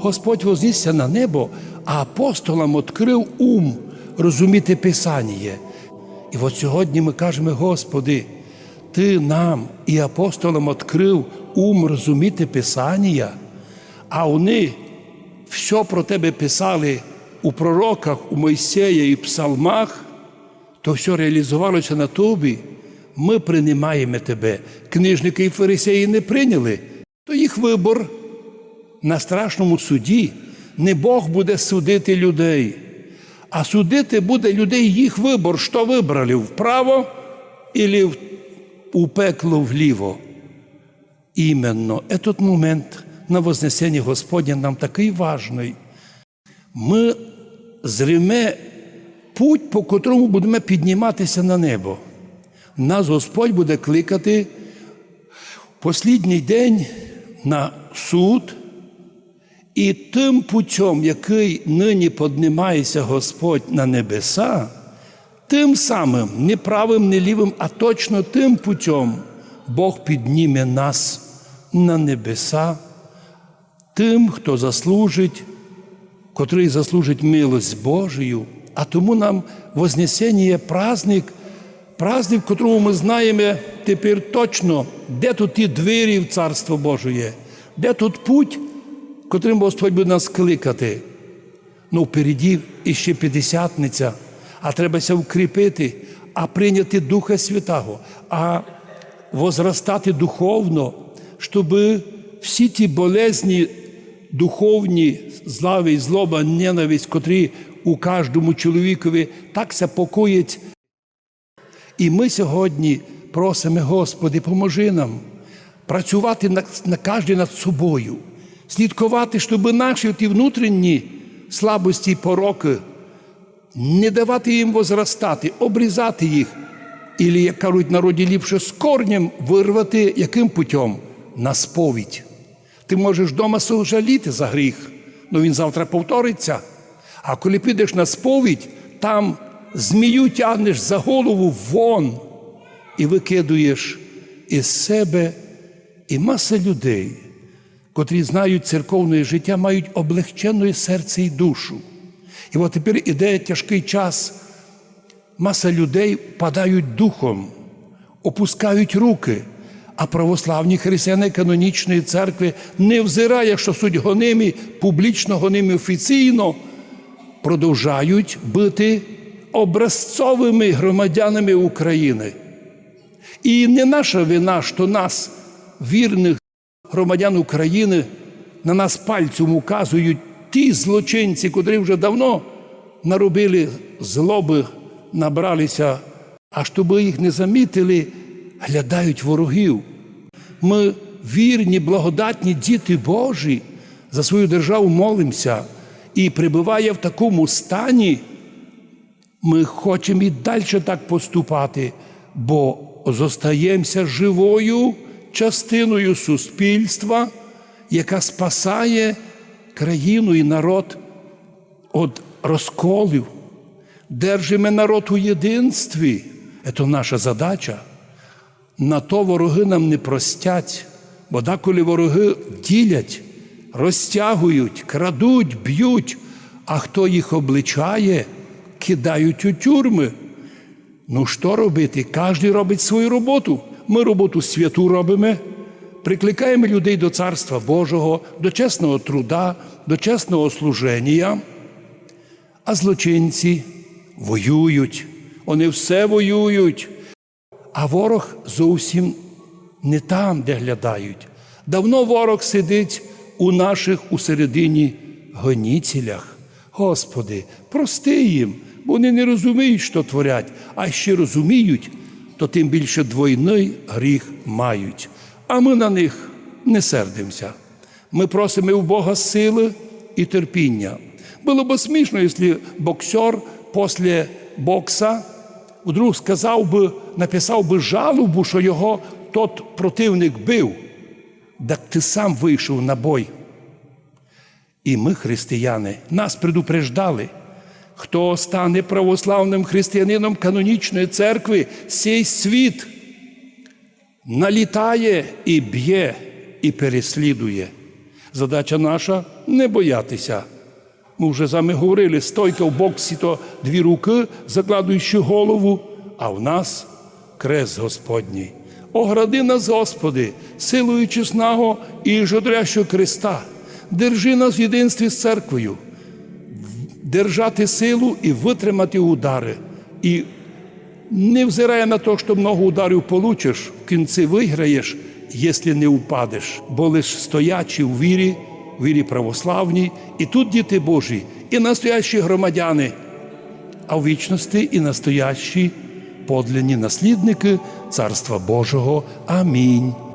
Господь вознісся на небо, а апостолам відкрив ум розуміти Писання. І от сьогодні ми кажемо, Господи, Ти нам і апостолам відкрив ум розуміти Писання, а вони все про Тебе писали у пророках, у Мойсея і псалмах, то все реалізувалося на тобі. Ми приймаємо тебе. Книжники і фарисеї не прийняли, то їх вибор на страшному суді. Не Бог буде судити людей, а судити буде людей їх вибор, що вибрали вправо і у пекло вліво. Іменно этот момент на Вознесенні Господня нам такий важний. Ми зриме путь, по котрому будемо підніматися на небо. Нас Господь буде кликати в послідній день на суд, і тим путем, який нині піднімається Господь на небеса, тим самим, не правим, не лівим, а точно тим путем Бог підніме нас на небеса, тим, хто заслужить, котрий заслужить милость Божию, а тому нам Вознесення є праздник, праздник, в котрому ми знаємо тепер точно, де тут ті двері в Царство Божє, де тут путь, котрим Господь буде нас кликати. Ну, впереді іще п'ятдесятниця, а требася укріпити, а прийняти Духа Святого, а возростати духовно, щоб всі ті болезні духовні злави і злоба, ненависть, котрі у кожному чоловікові так се покоїть. І ми сьогодні просимо, Господи, поможи нам працювати на, на кожен над собою, слідкувати, щоб наші ті внутрішні слабості і пороки не давати їм возростати, обрізати їх, і, як кажуть народі, ліпше з корнем вирвати яким путем? На сповідь. Ти можеш вдома жаліти за гріх, але він завтра повториться. А коли підеш на сповідь, там змію тягнеш за голову вон і викидуєш із себе і маса людей, котрі знають церковне життя, мають облегчене серце і душу. І от тепер іде тяжкий час, маса людей падають духом, опускають руки. А православні християни канонічної церкви не взирає, що суть гонимі, публічно гонимі офіційно, продовжають бути образцовими громадянами України. І не наша вина, що нас, вірних громадян України, на нас пальцем указують ті злочинці, котрі вже давно наробили злоби, набралися, а щоб їх не замітили, глядають ворогів. Ми вірні, благодатні діти Божі, за свою державу молимося і прибуває в такому стані, ми хочемо і далі так поступати, бо зостаємося живою частиною суспільства, яка спасає країну і народ від розколів. Держимо народ у єдинстві. Це наша задача. На то вороги нам не простять, бо деколи вороги ділять, розтягують, крадуть, б'ють, а хто їх обличає, кидають у тюрми. Ну, що робити? Кожен робить свою роботу. Ми роботу святу робимо, прикликаємо людей до Царства Божого, до чесного труда, до чесного служення, а злочинці воюють, вони все воюють. А ворог зовсім не там, де глядають. Давно ворог сидить у наших усередині гоніцілях. Господи, прости їм, вони не розуміють, що творять, а ще розуміють, то тим більше двойний гріх мають. А ми на них не сердимося. Ми просимо у Бога сили і терпіння. Було б смішно, якщо боксер після бокса вдруг сказав би, написав би жалобу, що його тот противник бив, так ти сам вийшов на бой. І ми, християни, нас предупреждали, хто стане православним християнином канонічної церкви, сей світ налітає і б'є, і переслідує. Задача наша не боятися. Ми вже з вами говорили, стойка в боксі то дві руки, закладуючи голову, а в нас крест Господній. Огради нас, Господи, силою чесного і жодрящого креста. Держи нас в єдинстві з церквою, держати силу і витримати удари. І не взирає на те, що много ударів получиш, в кінці виграєш, якщо не упадеш, бо лиш стоячи у вірі, в вірі православній, і тут діти Божі, і настоящі громадяни, а в вічності і настоящі подлинні наслідники Царства Божого. Амінь.